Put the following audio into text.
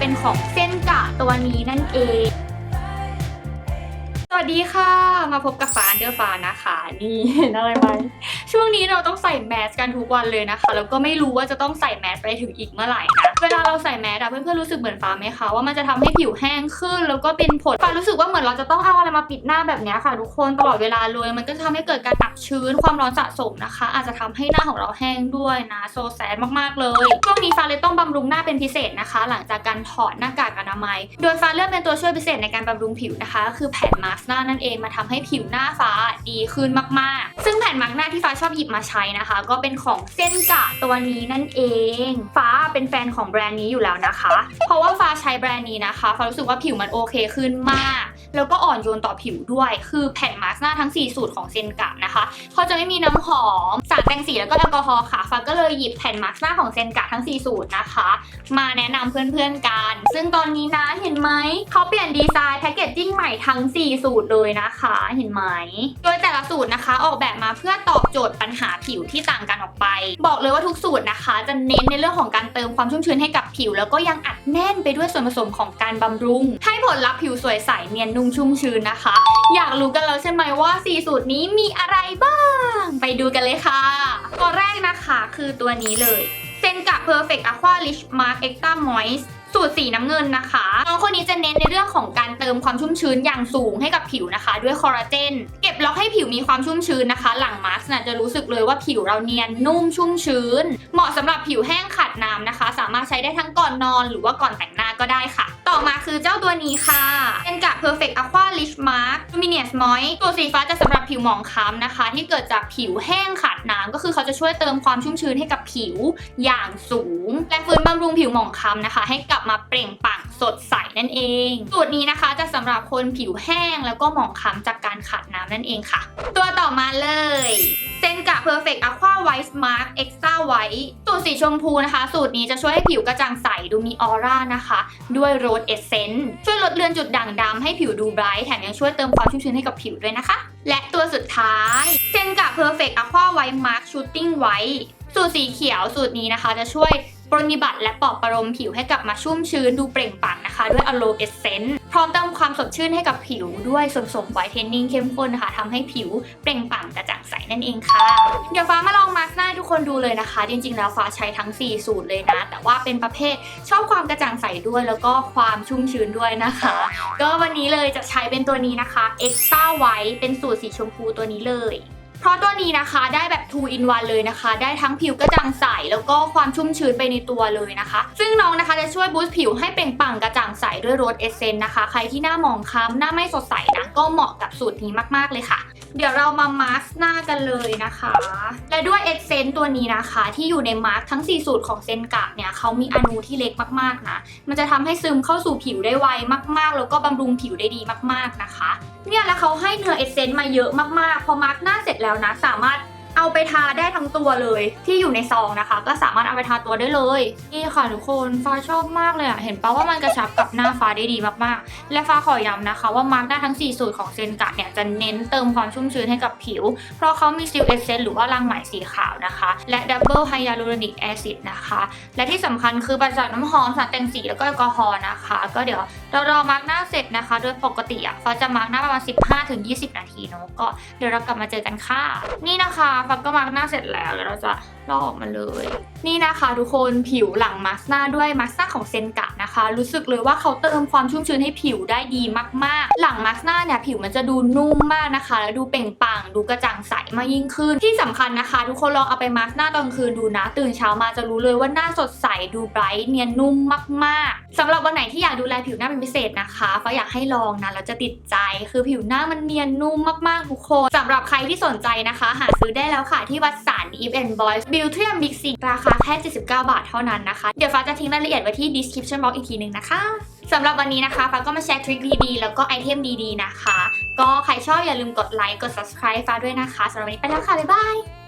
เป็นของเส้นกะตัวนี้นั่นเอง สวัสดีค่ะ มาพบกับฟ้าเดอร์ฟานะคะ นี่เห็นอะไรไหมช่วงนี้เราต้องใส่แมสกันทุกวันเลยนะคะ แล้วก็ไม่รู้ว่าจะต้องใส่แมสไปถึงอีกเมื่อไหร่นะ เวลาเราใส่แมสอะเพื่อนๆรู้สึกเหมือนฟ้าไหมคะว่ามันจะทำให้ผิวแห้งขึ้น แล้วก็เป็นผลฟ้ารู้สึกว่าเหมือนเราจะต้องเอาอะไรมาปิดหน้าแบบนี้ค่ะทุกคนตลอดเวลาเลย มันก็จะทำให้เกิดการอับชื้นความร้อนสะสมนะคะ อาจจะทำให้หน้าของเราแห้งด้วยนะโซแซดมากๆเลยช่วงนี้ฟ้าเลยต้องบำรุงหน้าเป็นพิเศษนะคะ หลังจากการถอดหน้ากากอนามัย โดยฟ้าเลือกเป็นตัวช่วยพิเศษในการบำรุงผิวนะคะ คือแผ่นมาสก์หน้านั่นเองมาทำให้ผิวหน้าฟ้าดีขึ้นมากๆ ซึ่งแผ่นมาร์กหน้าที่ฟ้าชอบหยิบมาใช้นะคะ ก็เป็นของเส้นกะตัวนี้นั่นเอง ฟ้าเป็นแฟนของแบรนด์นี้อยู่แล้วนะคะ เพราะว่าฟ้าใช้แบรนด์นี้นะคะฟ้ารู้สึกว่าผิวมันโอเคขึ้นมาก แล้วก็อ่อนโยนต่อผิวด้วย คือแผ่นมาสก์หน้าทั้ง 4 สูตรของเซนกะนะคะเขาจะไม่มีน้ำหอม สารแต่งสีแล้วก็แอลกอฮอล์ค่ะฟ้าก็เลยหยิบแผ่นมาร์กหน้าของเซนกะทั้ง 4 สูตรนะคะ มาแนะนำเพื่อนๆกัน ซึ่งตอนนี้นะเห็นไหม เขาเปลี่ยนดีไซน์แพคเกจจิ้งใหม่ทั้ง 4 สูตรเลยนะคะ เห็นไหม โดยแต่ละสูตรนะคะออกแบบมาเพื่อตอบโจทย์ปัญหาผิวที่ต่างกันออกไป บอกเลยว่าทุกสูตรนะคะ จะเน้นในเรื่องของการเติมความชุ่มชื้นให้กับผิว แล้วก็ยังอัดแน่นไปด้วยส่วนผสมของการบำรุง ให้ผลลัพธ์ผิวสวยใสเนียนนุ่มชุ่มชื้นนะคะ อยากรู้กันแล้วใช่ไหมว่า 4 สูตรนี้มีอะไรบ้าง ไปดูกันเลยค่ะตัวแรกนะคะคือตัวนี้เลยเซนกะ Perfect Aqua Rich Mark Extra Moist สูตรสีน้ำเงินนะคะน้องคนนี้จะเน้นในเรื่องของการเติมความชุ่มชื้นอย่างสูงให้กับผิวนะคะ ด้วยคอลลาเจน เก็บล็อกให้ผิวมีความชุ่มชื้นนะคะ หลังมาสก์น่ะจะรู้สึกเลยว่าผิวเราเนียนนุ่มชุ่มชื้น เหมาะสำหรับผิวแห้งขาดน้ำนะคะ สามารถใช้ได้ทั้งก่อนนอนหรือว่าก่อนแต่งหน้าก็ได้ค่ะ ต่อมาคือเจ้าตัวนี้ค่ะ เป็นกับ Perfect Aqua Rich Mark Luminous Moist ตัวสีฟ้าจะสำหรับผิวหมองคล้ำนะคะ ที่เกิดจากผิวแห้งขาดน้ำก็คือเขาจะช่วยเติมความชุ่มชื้นให้กับผิวอย่างสูง และฟื้นบำรุงผิวหมองคล้ำนะคะ ให้กลับมาเปล่งปลั่งสดใสนั่นเองสูตรนี้นะคะจะสำหรับคนผิวแห้งแล้วก็หมองคล้ำจากการขาดน้ำนั่นเองค่ะ ตัวต่อมาเลยเซนกะ Perfect Aqua White Mark Extra White สูตรสีชมพูนะคะ สูตรนี้จะช่วยให้ผิวกระจ่างใสดูมีออร่านะคะ ด้วยโรสเอเซนต์ช่วยลดเลือนจุดด่างดำให้ผิวดูไบรท์แถมยังช่วยเติมความชุ่มชื้นให้กับผิวด้วยนะคะ และตัวสุดท้ายเซนกะ Perfect Aqua White Mark Shooting White สูตรสีเขียวสูตรนี้นะคะ จะช่วย ปรนนิบัติและปลอบประโลมผิวให้กลับมาชุ่มชื้นดูเปล่งปลั่งนะคะ ด้วยอโลเอเซนต์พร้อมเติมความสดชื่นให้กับผิวด้วยส่วนผสมไวท์เทนนิ่งเข้มข้นนะคะทำให้ผิวเปล่งปลั่งกระจ่างใสนั่นเองค่ะ เดี๋ยวฟ้ามาลองมาสก์หน้าทุกคนดูเลยนะคะ จริงๆ แล้วฟ้าใช้ทั้ง 4 สูตรเลยนะ แต่ว่าเป็นประเภทชอบความกระจ่างใสด้วยแล้วก็ความชุ่มชื้นด้วยนะคะ ก็วันนี้เลยจะใช้เป็นตัวนี้นะคะ Extra White เป็นสูตรสีชมพูตัวนี้เลย เพราะตัวนี้นะคะได้แบบ 2 in 1 เลยนะคะ ได้ทั้งผิวกระจ่างใส แล้วก็ความชุ่มชื้นไปในตัวเลยนะคะ ซึ่งน้องนะคะจะช่วยบูสต์ผิวให้เปล่งปลั่งกระจ่างใสด้วยโรสเอเซนนะคะ ใครที่หน้าหมองคล้ำหน้าไม่สดใสนะก็เหมาะกับสูตรนี้มากๆเลยค่ะ เดี๋ยวเรามามาสก์หน้ากันเลยนะคะ และด้วยเอเซนตัวนี้นะคะ ที่อยู่ในมาร์กทั้ง 4 สูตรของเซนกะเนี่ยเขามีอนูที่เล็กมากๆนะ มันจะทำให้ซึมเข้าสู่ผิวได้ไวมากๆ แล้วก็บำรุงผิวได้ดีมากๆนะคะ เนี่ยแล้วเขาให้เนื้อเอเซนต์มาเยอะมากๆ พอมาร์กหน้าเสร็จแล้วนะสามารถ เอาไปทาได้ทั้งตัวเลยที่อยู่ในซองนะคะ ก็สามารถเอาไปทาตัวได้เลย นี่ค่ะทุกคนฟ้าชอบมากเลยอะเห็นปะว่ามันกระชับกับหน้าฟ้าได้ดีมากๆ และฟ้าขอย้ำนะคะ ว่ามาร์กหน้าทั้ง 4 สูตรของเซนกะเนี่ยจะเน้นเติมความชุ่มชื้นให้กับผิว เพราะเขามีซิลเอเซนต์หรือว่ารังไหมสีขาวนะคะ และดับเบิลไฮยาลูรอนิกแอซิดนะคะ และที่สำคัญคือปราศจากน้ำหอมสารแต่งสีแล้วก็แอลกอฮอล์นะคะ ก็เดี๋ยวเรารอมาร์กหน้าเสร็จนะคะ โดยปกติอะฟ้าจะมาร์กหน้าประมาณ 15-20 นาทีเนอะก็เดี๋ยวเรากลับมาเจอกันค่ะนี่นะคะฟังก็มาร์กหน้าเสร็จแล้วเดี๋ยวเราจะลอกออกมาเลย นี่นะคะทุกคนผิวหลังมาสก์หน้าด้วยมาสก์หน้าของเซนกะ นะคะ รู้สึกเลยว่าเขาเติมความชุ่มชื้นให้ผิวได้ดีมากๆ หลังมาสก์หน้าเนี่ยผิวมันจะดูนุ่มมากนะคะ แล้วดูเปล่งปลั่งดูกระจ่างใสมากยิ่งขึ้น ที่สำคัญนะคะ ทุกคนลองเอาไปมาสก์หน้าตอนคืนดูนะ ตื่นเช้ามาจะรู้เลยว่าหน้าสดใสดูไบรท์เนียนนุ่มมากๆสำหรับวันไหนที่อยากดูแลผิวหน้าเป็นพิเศษนะคะฟ้าอยากให้ลองนะแล้วจะติดใจคือผิวหน้ามันเนียนนุ่มมากๆทุกคนสำหรับใครที่สนใจนะคะ หาซื้อได้แล้วค่ะที่วัดสา Eve and Boys b u i l t i a n Big C ราคาแค่ 79 บาทเท่านั้นนะคะ เดี๋ยวฟ้าจะทิ้งรายละเอียดไว้ที่ description box อีกทีหนึ่งนะคะสำหรับวันนี้นะคะฟ้าก็มาแชร์ทริคดีๆ แล้วก็ไอเทมดีๆนะคะ ก็ใครชอบอย่าลืมกดไลค์กด subscribe ฟ้าด้วยนะคะสำหรับวันนี้ไปแล้วค่ะ บ๊ายบาย